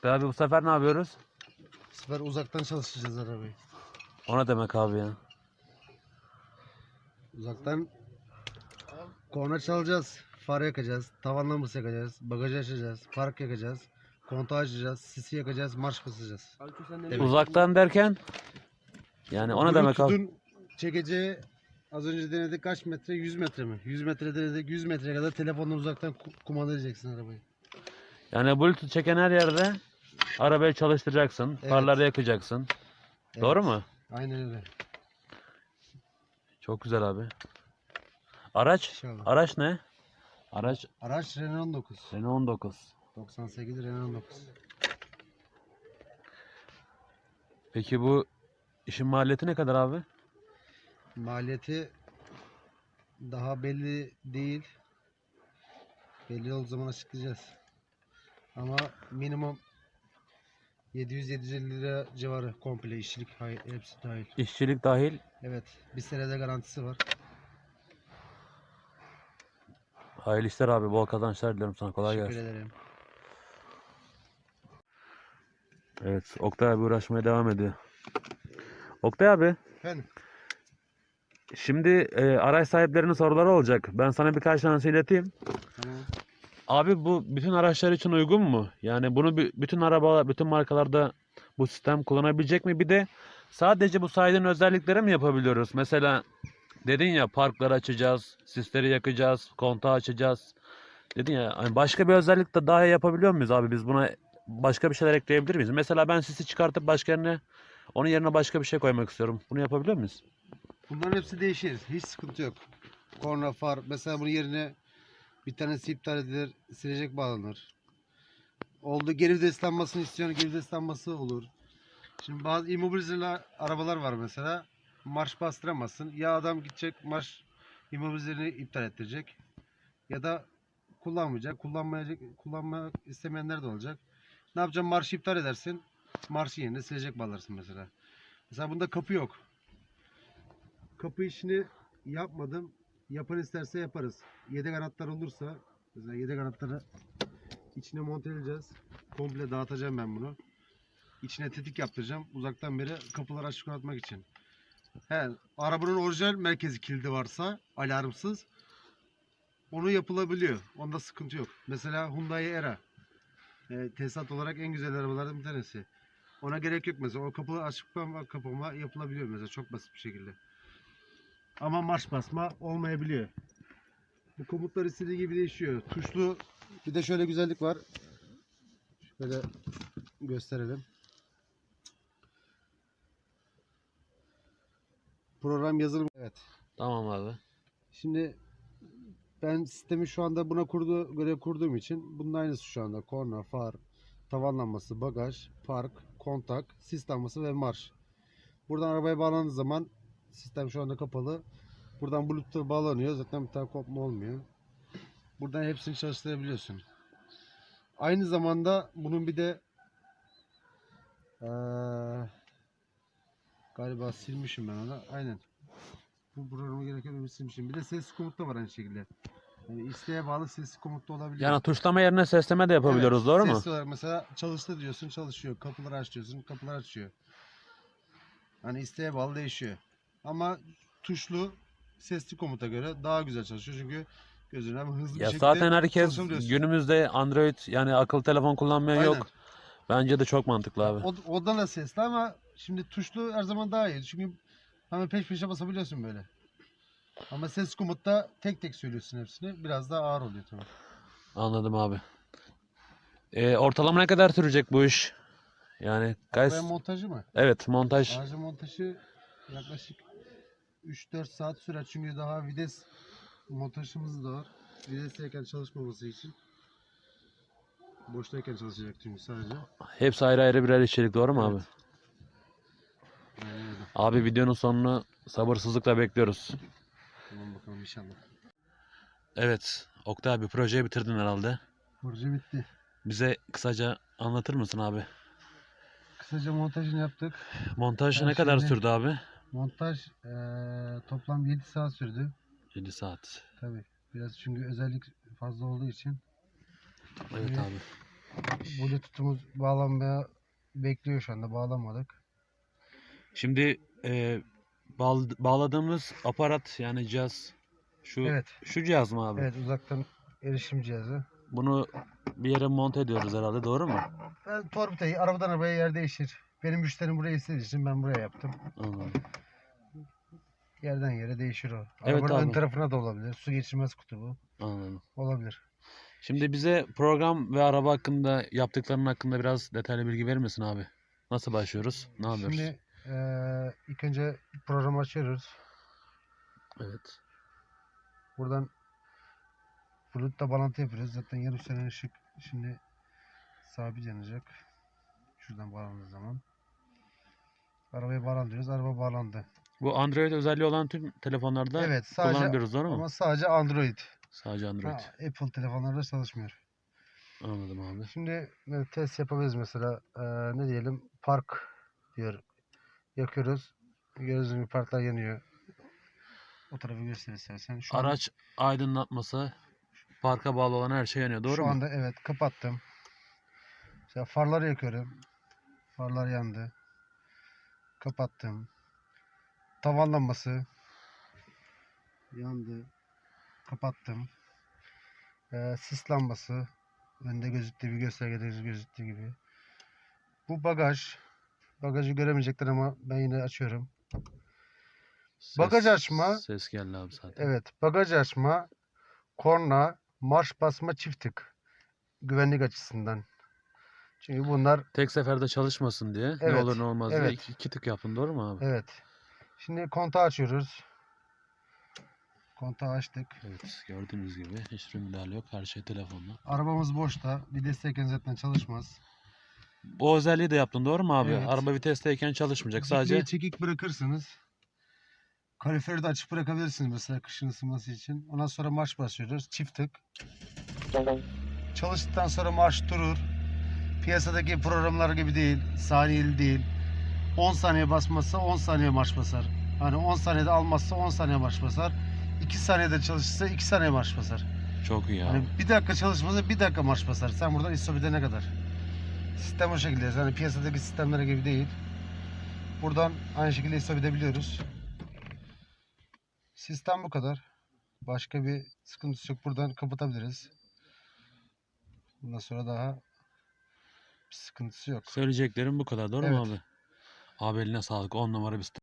Oktay abi bu sefer ne yapıyoruz? Bu sefer uzaktan çalışacağız arabayı. O ne demek abi ya? Uzaktan korna çalacağız. Far yakacağız. Tavan lambası yakacağız. Bagajı açacağız. Park yakacağız. Kontağı açacağız. Sisi yakacağız. Marş basacağız. Evet. Uzaktan derken? Yani o ne demek abi? Çekeceği az önce denedik kaç metre? 100 metre mi? 100 metre denedik. 100 metreye kadar telefonla uzaktan ku- kumanda edeceksin arabayı. Yani Bluetooth çeken her yerde arabayı çalıştıracaksın. Evet. Farları yakacaksın. Doğru mu? Aynen öyle. Çok güzel abi. Araç? İnşallah. Araç ne? Araç Araç Renault 19. Renault 19. 98 Renault 19. Peki bu işin maliyeti ne kadar abi? Maliyeti daha belli değil. Belli olduğu zaman açıklayacağız. Ama minimum 700-750 lira civarı komple işçilik hay- hepsi dahil. İşçilik dahil. Evet. Bir senede garantisi var. Hayırlı işler abi. Bol kazançlar diliyorum sana. Kolay Teşekkür gelsin. ederim. Evet. Oktay abi uğraşmaya devam ediyor. Oktay abi. Efendim. Şimdi e, araç sahiplerinin soruları olacak. Ben sana birkaç tanesi ileteyim. Tamam. Abi bu bütün araçlar için uygun mu? Yani bunu bü- bütün araba, bütün markalarda bu sistem kullanabilecek mi? Bir de sadece bu saydığın özellikleri mi yapabiliyoruz? Mesela dedin ya parkları açacağız, sisleri yakacağız, kontağı açacağız. Dedin ya hani başka bir özellik de daha yapabiliyor muyuz abi? Biz buna başka bir şeyler ekleyebilir miyiz? Mesela ben sisi çıkartıp başka yerine onun yerine başka bir şey koymak istiyorum. Bunu yapabiliyor muyuz? Bunların hepsi değişir. Hiç sıkıntı yok. Korna, far. Mesela bunun yerine bir tanesi iptal edilir. Silecek bağlanır. Oldu geri viteslenmesini istiyorsun. Geri viteslenmesi olur. Şimdi bazı immobilizeli arabalar var mesela. Marş bastıramazsın. Ya adam gidecek marş immobilizlerini iptal ettirecek. Ya da kullanmayacak. Kullanmayacak. Kullanmak istemeyenler de olacak. Ne yapacaksın? Marşı iptal edersin. Marşın yerine silecek bağlarsın mesela. Mesela bunda kapı yok. Kapı işini yapmadım. Yapan isterse yaparız. Yedek anahtar olursa mesela yedek anahtarı içine monte edeceğiz. Komple dağıtacağım ben bunu. İçine tetik yaptıracağım. Uzaktan beri kapıları açık kapatmak için. He, arabanın orijinal merkezi kilidi varsa alarmsız onu yapılabiliyor. Onda sıkıntı yok. Mesela Hyundai Era e, tesisat olarak en güzel arabalardan bir tanesi. Ona gerek yok mesela. O kapıları açık kapama yapılabiliyor mesela çok basit bir şekilde. Ama marş basma olmayabiliyor. Bu komutlar istediği gibi değişiyor. Tuşlu bir de şöyle güzellik var. Şöyle gösterelim. Program yazılım. Evet. Tamam abi. Şimdi ben sistemi şu anda buna kurdu, göre kurduğum için bunun aynısı şu anda. Korna, far, tavan lambası, bagaj, park, kontak, sis lambası ve marş. Buradan arabaya bağlandığı zaman sistem şu anda kapalı. Buradan bluetooth'a bağlanıyor. Zaten bir tane kopma olmuyor. Buradan hepsini çalıştırabiliyorsun. Aynı zamanda bunun bir de eee, galiba silmişim ben onu. Aynen. Bu programa gereken bir silmişim. Bir de ses komut da var aynı şekilde. Yani isteğe bağlı sesli komut da olabiliyor. Yani tuşlama yerine sesleme de yapabiliyoruz Evet, doğru mu? Sesli olarak mesela çalıştı diyorsun çalışıyor. Kapıları aç diyorsun kapılar açıyor. Hani isteğe bağlı değişiyor. Ama tuşlu sesli komuta göre daha güzel çalışıyor çünkü gözüne hem hızlı bir Ya şekilde zaten herkes çalışabiliyorsun. günümüzde Android yani akıllı telefon kullanmayan Aynen. yok. Bence de çok mantıklı abi. O, odan da sesli ama şimdi tuşlu her zaman daha iyi. Çünkü hemen peş peşe basabiliyorsun böyle. Ama ses komutta tek tek söylüyorsun hepsini. Biraz daha ağır oluyor tabii. Anladım abi. Ee, ortalama ne kadar sürecek bu iş? Yani kaç? Arabaya montajı mı? Evet montaj. Aracın montajı yaklaşık 3-4 saat sürer çünkü daha vites montajımız da var. Videsteyken çalışmaması için. Boştayken çalışacak çünkü sadece. Hepsi ayrı ayrı birer içerik doğru mu abi? Evet. Aynen öyle. Abi videonun sonunu sabırsızlıkla bekliyoruz. Tamam bakalım inşallah. Evet. Oktay abi projeyi bitirdin herhalde. Proje bitti. Bize kısaca anlatır mısın abi? Kısaca montajını yaptık. Montaj Ben ne kadar sürdü abi? Montaj eee, toplam 7 saat sürdü. 7 saat. Tabii. Biraz çünkü özellik fazla olduğu için. Evet Evet. abi. Bluetooth'umuz bağlanmaya bekliyor şu anda. Bağlamadık. Şimdi e, bağl- bağladığımız aparat yani cihaz şu Evet. şu cihaz mı abi? Evet uzaktan erişim cihazı. Bunu bir yere monte ediyoruz herhalde doğru mu? Ben torbitayı arabadan arabaya yer değiştir. Benim müşterim buraya istediği için ben buraya yaptım. Anladım. Yerden yere değişir o. Evet Arabanın ön abi. tarafına da olabilir. Su geçirmez kutu bu. Anladım. Olabilir. Şimdi bize program ve araba hakkında yaptıkların hakkında biraz detaylı bilgi verir misin abi? Nasıl başlıyoruz? Ne yapıyoruz? Şimdi eee ilk önce programı açıyoruz. Evet. Buradan Bluetooth'la bağlantı yapıyoruz. Zaten yarım sene ışık şimdi sabit yanacak. Şuradan bağlandığı zaman. Arabaya bağlan Araba bağlandı. Bu Android özelliği olan tüm telefonlarda Evet sadece kullanabiliyoruz doğru mu? ama sadece Android. Sadece Android. Ha, Apple telefonlarda çalışmıyor. Anladım abi. Şimdi test yapabiliriz mesela. Ee, ne diyelim? Park diyor. Yakıyoruz. Gördüğünüz gibi parklar yanıyor. O tarafı göster istersen. Şu an- Araç aydınlatması, parka bağlı olan her şey yanıyor doğru Şu mu? anda evet kapattım. Mesela farları yakıyorum. Farlar yandı. Kapattım. Tavan lambası yandı. Kapattım. Ee, sis lambası önde gözüktüğü gibi göstergede gözüktüğü gibi. Bu bagaj. Bagajı göremeyecekler ama ben yine açıyorum. Ses- Bagaj açma. Ses geldi abi zaten. Evet, bagaj açma, korna, marş basma çift tık. Güvenlik açısından. Çünkü bunlar Tek seferde çalışmasın diye ne Evet, olur ne olmaz diye evet. iki, iki tık yapın doğru mu abi? evet. Şimdi kontağı açıyoruz. Kontağı açtık. Evet gördüğünüz gibi hiçbir müdahale yok her şey telefonla. Arabamız boşta. Vitesteyken zaten çalışmaz. O özelliği de yaptın doğru mu abi? Evet. Araba vitesteyken çalışmayacak Sadece sadece. çekik bırakırsınız. Kaloriferi de açık bırakabilirsiniz mesela kışın ısınması için. Ondan sonra marş basıyoruz. Çift tık. Çalıştıktan sonra marş durur. Piyasadaki programlar gibi değil. Saniyeli değil. 10 saniye basmazsa 10 saniye marş basar. Hani 10 saniyede almazsa 10 saniye marş basar. 2 saniyede çalışırsa 2 saniye marş basar. Çok iyi abi. Hani bir dakika çalışmasa bir dakika marş basar. Sen buradan istop ne kadar? Sistem o şekilde. Yani piyasadaki sistemlere gibi değil. Buradan aynı şekilde istop edebiliyoruz. Sistem bu kadar. Başka bir sıkıntısı yok. Buradan kapatabiliriz. Bundan sonra daha bir sıkıntısı yok. Söyleyeceklerim bu kadar doğru mu Evet. abi? Abi eline sağlık 10 numara bir